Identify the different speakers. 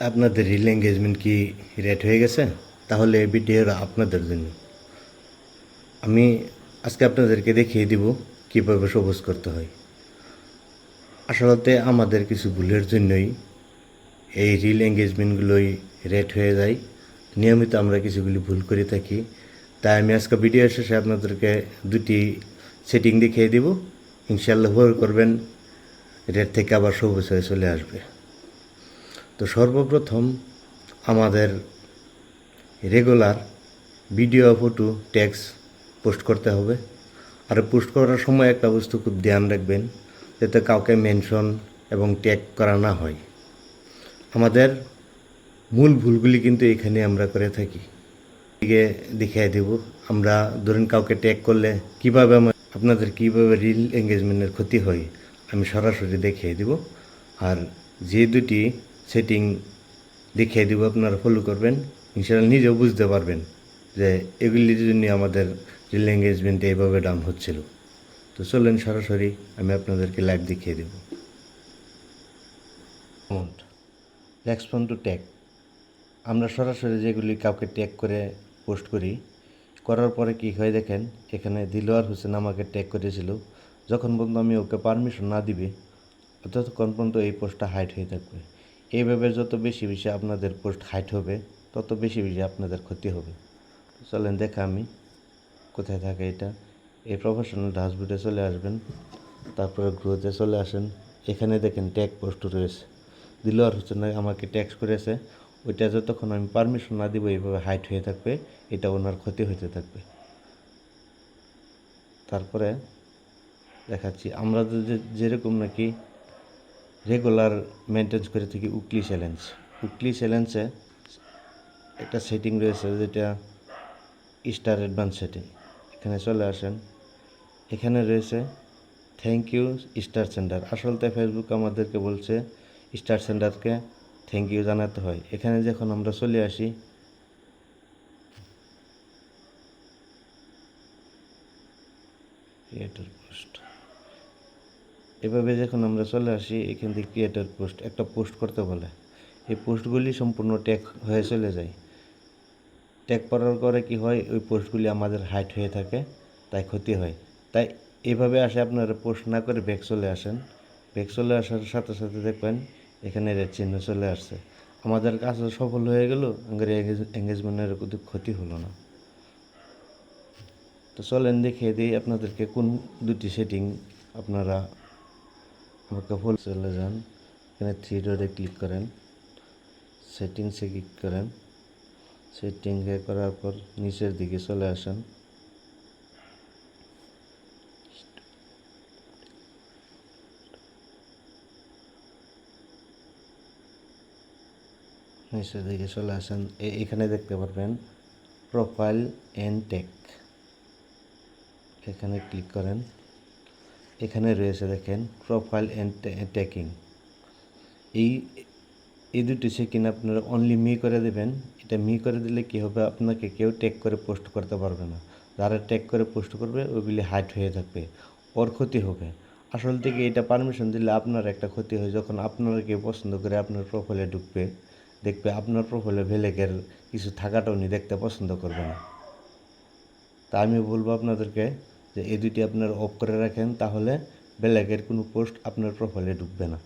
Speaker 1: আপনাদের reel engagement কি rate হয়ে গেছে? তাহলে এই ভিডিওর আপনাদের জন্য। আমি আজকে আপনাদেরকে দেখিয়ে দিব কীভাবে সবুজ করতে হয়। আসলে আমাদের কিছু ভুলের জন্যই এই রিল এঙ্গেজমেন্টগুলোই রেট হয়ে যায়। নিয়মিত আমরা কিছুগুলি ভুল করে থাকি। তাই আমি আজকে ভিডিও শেষে আপনাদেরকে দুটি সেটিং দেখিয়ে দিব। ইনশাল্লাহ করবেন। রেট থেকে আবার সবুজ হয়ে চলে আসবে। তো সর্বপ্রথম আমাদের regular video, photo text post করতে হবে। আর পোস্ট করার সময় একটা বস্তু খুব ধ্যান রাখবেন, যাতে কাউকে মেনশন এবং ট্যাগ করা না হয়। আমাদের মূল ভুলগুলি কিন্তু এখানে আমরা করে থাকি। দিকে দেখিয়ে দেব, আমরা ধরুন কাউকে ট্যাগ করলে কীভাবে আমার আপনাদের কীভাবে রিল এঙ্গেজমেন্টের ক্ষতি হয়, আমি সরাসরি দেখিয়ে দেব। আর যে দুটি সেটিং দেখিয়ে দেব, আপনারা ফলো করবেন। ইনশাআল্লাহ নিজেও বুঝতে পারবেন যে এগুলির জন্য আমাদের রিল এঙ্গেজমেন্টে এইভাবে ডাউন হচ্ছিল। তো চলেন সরাসরি আমি আপনাদেরকে লাইভ দেখিয়ে দেব। অ্যামাউন্ট রেসপন্ড টু ট্যাগ আমরা সরাসরি যেগুলি কাউকে ট্যাগ করে পোস্ট করি, করার পরে কি হয় দেখেন, এখানে দিলওয়ার হোসেন আমাকে ট্যাগ করেছিল। যখন পর্যন্ত আমি ওকে পারমিশন না দিবে ততক্ষণ পর্যন্ত এই পোস্টটা হাইট হয়ে থাকবে। এইভাবে যত বেশি বেশি আপনাদের পোস্ট হাইট হবে, তত বেশি বেশি আপনাদের ক্ষতি হবে। চলেন দেখা আমি কোথায় থাকে এটা। এই প্রফেশনাল ড্যাশবোর্ডে চলে আসবেন, তারপরে গ্রোতে চলে আসেন। এখানে দেখেন ট্যাগ পোস্ট রয়েছে। দিলওয়ার হোসেন আমাকে ট্যাক্স করেছে। ওইটা যতক্ষণ আমি পারমিশন না দিব, এইভাবে হাইট হয়ে থাকবে, এটা ওনার ক্ষতি হতে থাকবে। তারপরে দেখাচ্ছি, আমরা যেরকম নাকি রেগুলার মেনটেন্স করে থাকি উকলি চ্যালেঞ্জ উকলি চ্যালেঞ্জে একটা সেটিং রয়েছে যেটা স্টার অ্যাডভান্স সেটিং এখানে চলে আসেন। এখানে রয়েছে থ্যাংক ইউ স্টার সেন্টার আসলতে ফেসবুক আমাদেরকে বলছে স্টার সেন্টারকে থ্যাংক ইউ জানাতে হয়। এখানে যখন আমরা চলে আসি পোস্ট এভাবে যখন আমরা চলে আসি, এখান থেকে ক্রিয়েটার পোস্ট একটা পোস্ট করতে বলে। এই পোস্টগুলি সম্পূর্ণ ট্যাগ হয়ে চলে যায়। ট্যাগ করার পরে কি হয়, ওই পোস্টগুলি আমাদের হাইট হয়ে থাকে, তাই ক্ষতি হয়। তাই এভাবে আসে আপনারা পোস্ট না করে ব্যাক চলে আসেন। ব্যাক চলে আসার সাথে সাথে দেখবেন, এখানে রেড চিহ্ন চলে আসছে। আমাদের কাজ সফল হয়ে গেল, আমাদের এঙ্গেজমেন্টের কোনো ক্ষতি হলো না। তো চলেন দেখিয়ে দিই আপনাদেরকে কোন দুটি সেটিং আপনারা আমাকে ফুল চলে যান। এখানে থ্রি ডোরে ক্লিক করেন। সেটিংসে ক্লিক করেন। সেটিংয়ে করার পর নিচের দিকে চলে আসেন। নিচের দিকে চলে আসেন। এখানে দেখতে পারবেন প্রোফাইল অ্যান্ড টেক এখানে ক্লিক করেন। এখানে রয়েছে দেখেন প্রোফাইল অ্যান্ড ট্যাকিং এই এই দুটি সেকেন্ড আপনারা অনলি মি করে দেবেন। এটা মি করে দিলে কি হবে? আপনাকে কেউ ট্যাগ করে পোস্ট করতে পারবে না। যারা ট্যাগ করে পোস্ট করবে ওইগুলি হাইট হয়ে থাকবে। ওর ক্ষতি হবে। আসল থেকে এটা পারমিশন দিলে আপনার একটা ক্ষতি হয়। যখন আপনারা কেউ পছন্দ করে আপনার প্রোফাইলে ঢুকবে, দেখবে আপনার প্রোফাইলে ভেলেকের কিছু থাকাটা উনি দেখতে পছন্দ করবে না। তা আমি বলব আপনাদেরকে যে এই দুইটি আপনারা অফ করে রাখেন, তাহলে ব্ল্যাকের কোনো পোস্ট আপনার প্রোফাইলে ঢুকবে না।